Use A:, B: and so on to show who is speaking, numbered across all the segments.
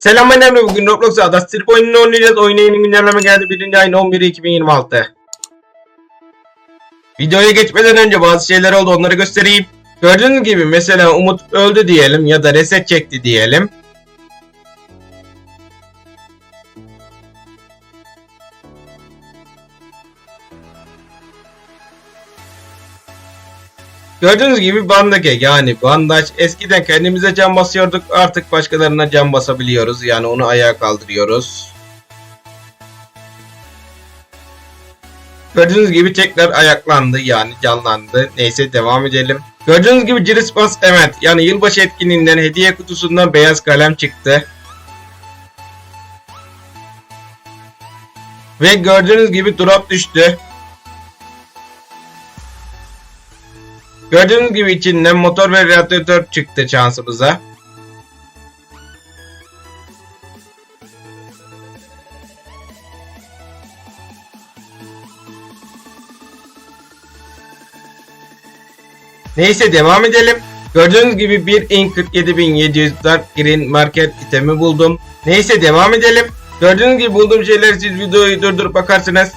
A: Selam ben Emre. Bugün Roblox Ada Strip oyununu oynayacağız. Oyuna yeni güncelleme geldi. 1. ayın 11'i 2026. Videoya geçmeden önce bazı şeyler oldu. Onları göstereyim. Gördüğünüz gibi mesela Umut öldü diyelim ya da reset çekti diyelim. Gördüğünüz gibi bandage yani bandaj eskiden kendimize can basıyorduk artık başkalarına can basabiliyoruz yani onu ayağa kaldırıyoruz. Gördüğünüz gibi tekrar ayaklandı yani canlandı. Neyse devam edelim. Gördüğünüz gibi Christmas evet yani yılbaşı etkinliğinden hediye kutusundan beyaz kalem çıktı. Ve gördüğünüz gibi drop düştü. Gördüğünüz gibi içinden motor ve radyatör çıktı şansımıza. Neyse devam edelim. Gördüğünüz gibi bir in 47700 Dark Green Market itemi buldum. Neyse devam edelim. Gördüğünüz gibi bulduğum şeyler siz videoyu durdurup bakarsınız.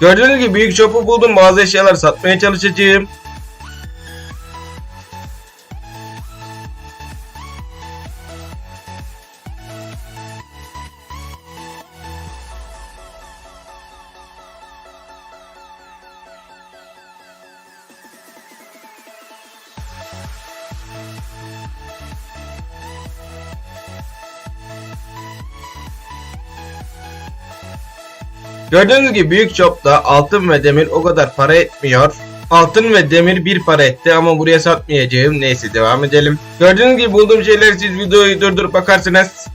A: Gördüğünüz gibi büyük shop'u buldum. Bazı eşyalar satmaya çalışacağım. Gördüğünüz gibi büyük shopta altın ve demir o kadar para etmiyor. Altın ve demir bir para etti ama buraya satmayacağım. Neyse devam edelim. Gördüğünüz gibi bulduğum şeyleri siz videoyu durdurup bakarsınız.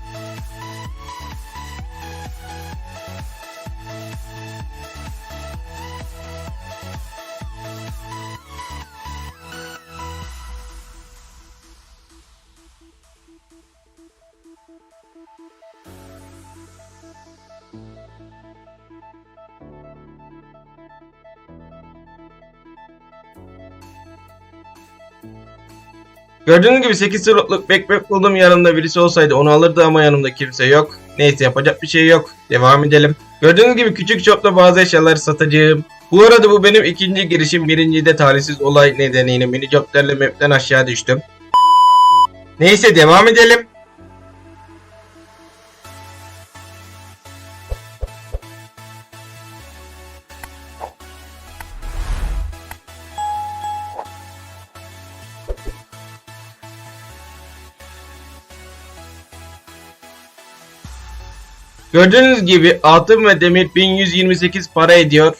A: Gördüğünüz gibi 8 slotluk backpack buldum. Yanımda birisi olsaydı onu alırdı ama yanımda kimse yok. Neyse yapacak bir şey yok. Devam edelim. Gördüğünüz gibi küçük shopta bazı eşyaları satacağım. Bu arada bu benim ikinci girişim. Birinci de talihsiz olay nedeniyle mini joblerle map'ten aşağı düştüm. Neyse devam edelim. Gördüğünüz gibi altın ve demir 1128 para ediyor.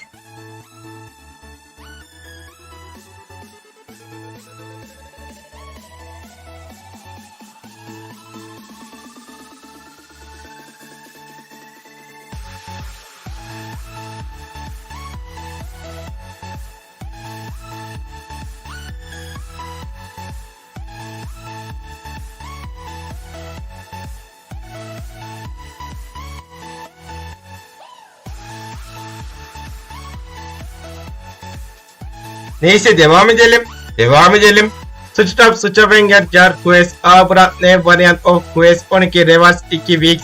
A: Neyse devam edelim. Devam edelim. Sıçrap Sıçravenger Jar Quest A Brand Variant of Quest 12 Reverse 2 Weeks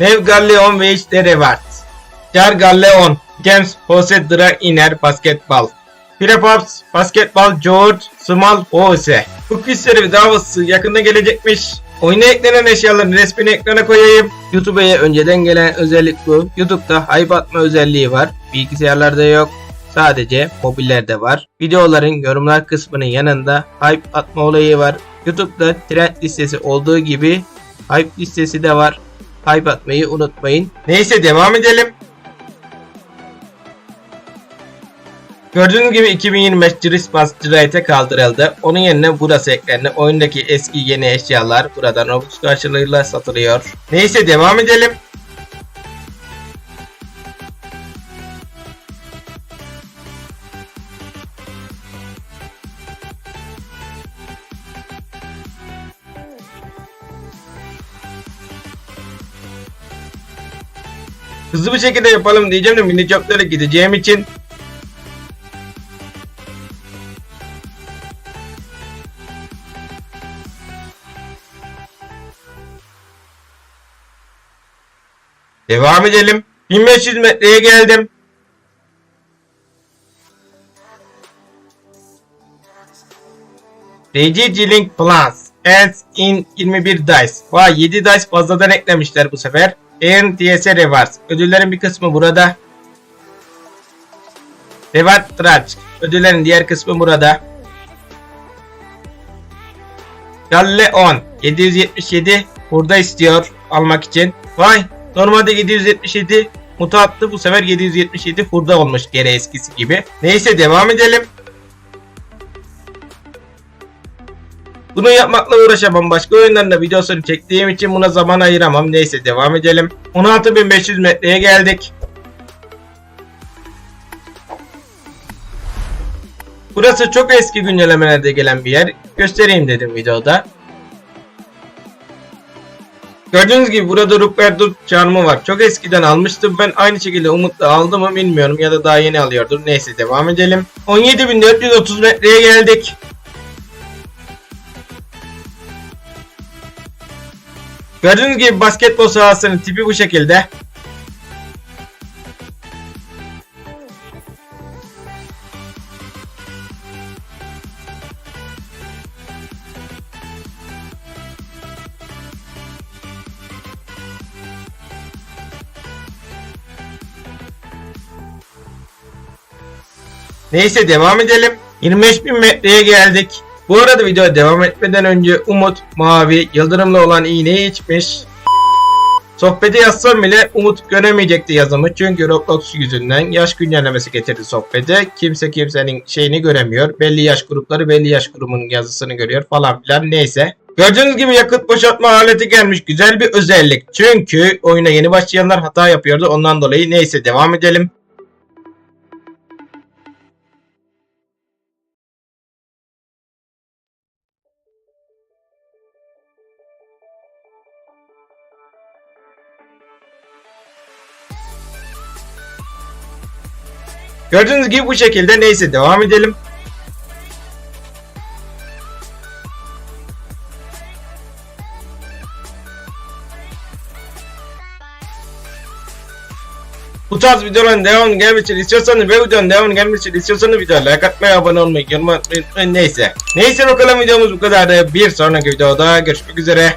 A: Nev Galleon ve işte Revert Jar Galleon Games Jose Dra Iner Basketball Prepops Basketball George Small Jose Bu quiz serisi davası yakında gelecekmiş. Oyuna eklenen eşyaların resmini ekrana koyayım. YouTube'a önceden gelen özellik bu. YouTube'da hype atma özelliği var. Bilgisayarlarda yok. Sadece mobillerde var. Videoların yorumlar kısmının yanında hype atma olayı var. YouTube'da trend listesi olduğu gibi hype listesi de var. Hype atmayı unutmayın. Neyse devam edelim. Gördüğünüz gibi 2025 Christmas Cirate'e kaldırıldı. Onun yerine burası eklendi. Oyundaki eski yeni eşyalar buradan Robux karşılığıyla satılıyor. Neyse devam edelim. Hızlı bir şekilde yapalım diyeceğim de mini joblara gideceğim için Devam edelim. 1500 metreye geldim. DC Link Plus ends in 21 dice. Vay 7 dice fazladan eklemişler bu sefer. Earn DS Rewards. Ödüllerin bir kısmı burada. Reward Tranche. Ödüllerin diğer kısmı burada. Galle 10. 777 burada istiyor almak için. Vay normalde 777 muta attı bu sefer 777 hurda olmuş geri eskisi gibi. Neyse devam edelim. Bunu yapmakla uğraşamam. Başka oyunlarında videosunu çektiğim için buna zaman ayıramam. Neyse devam edelim. 16500 metreye geldik. Burası çok eski güncellemelerde gelen bir yer. Göstereyim dedim videoda. Gördüğünüz gibi burada Rupertus çarmı var. Çok eskiden almıştım. Ben aynı şekilde Umut'la aldım mı bilmiyorum ya da daha yeni alıyordur. Neyse devam edelim. 17430 metreye geldik. Gördüğünüz gibi basketbol sahasının tipi bu şekilde. Neyse devam edelim. 25.000 metreye geldik. Bu arada videoya devam etmeden önce Umut mavi yıldırımlı olan iğneyi içmiş. Sohbeti yazsam bile Umut göremeyecekti yazımı çünkü Roblox yüzünden yaş güncellemesi getirdi sohbete. Kimse kimsenin şeyini göremiyor. Belli yaş grupları belli yaş grubunun yazısını görüyor falan filan neyse. Gördüğünüz gibi yakıt boşaltma aleti gelmiş. Güzel bir özellik. Çünkü oyuna yeni başlayanlar hata yapıyordu. Ondan dolayı neyse devam edelim. Gördüğünüz gibi bu şekilde neyse devam edelim. Bu tarz videoların devamını gelmesi için istiyorsanız ve videonun devamını gelmesi için istiyorsanız videoya like atmayı, abone olmayı, yorum atmayı. Neyse. Neyse bakalım videomuz bu kadardı. Bir sonraki videoda görüşmek üzere.